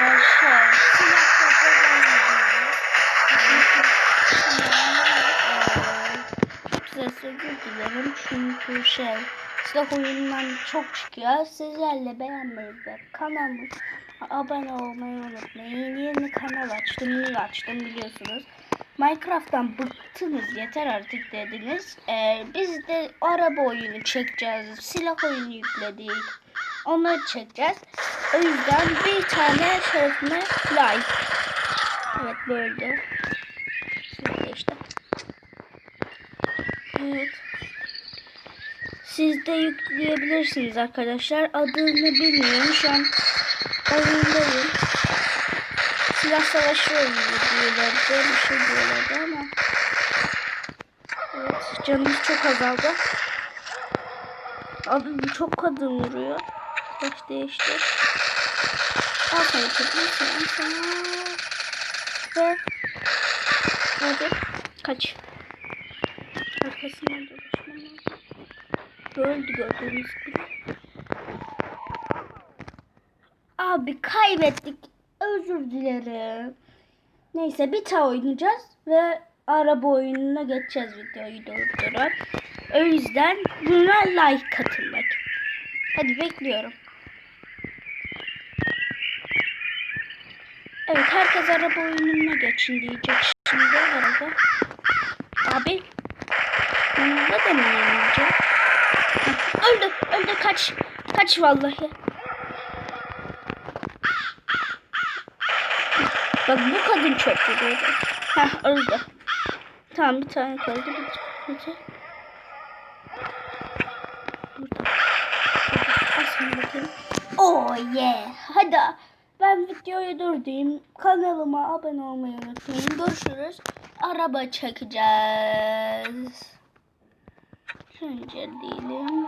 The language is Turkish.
Arkadaşlar. Size dilerim çünkü şey silah oyundan çok çıkıyor. Sizlerle beğenmeyi ve kanalıma abone olmayı unutmayın. Yeni kanal açtım, yeni açtım biliyorsunuz. Minecraft'tan bıktınız yeter artık dediniz. Ee, biz de araba oyunu çekeceğiz. Silah oyunu yükledik. Onları çekeceğiz. O yüzden bir tane şerefime like. Evet böyle. Şimdi işte. Evet. Siz de yükleyebilirsiniz arkadaşlar. Adını bilmiyorum. Şu an oyundayım. Silah savaşı oynuyor diyorlar. Böyle bir şey diyorlardı ama. Evet canımız çok azaldı. Abi çok kadın vuruyor. Baş değiştir. Al sana sana. Ve hadi kaç. Arkasından dolaşmam lazım. Öldü gördüğünüz gibi. Abi kaybettik. Özür dilerim. Neyse bir daha oynayacağız ve araba oyununa geçeceğiz videoyu durdurup. O yüzden buna like atın bak. Hadi bekliyorum. Evet herkes araba oyununa geçin diyecek şimdi araba. Abi bunda da mı yenileceğim? Öldü öldü kaç. Kaç vallahi. Bak bu kadın çok vuruyordu. Hah öldü. Tamam bir tane kaldı. Bir, bir. Burada. Bakayım. Oh yeah. Hadi ben videoyu durdurayım. Kanalıma abone olmayı unutmayın. Görüşürüz. Araba çekeceğiz. Önce diyelim.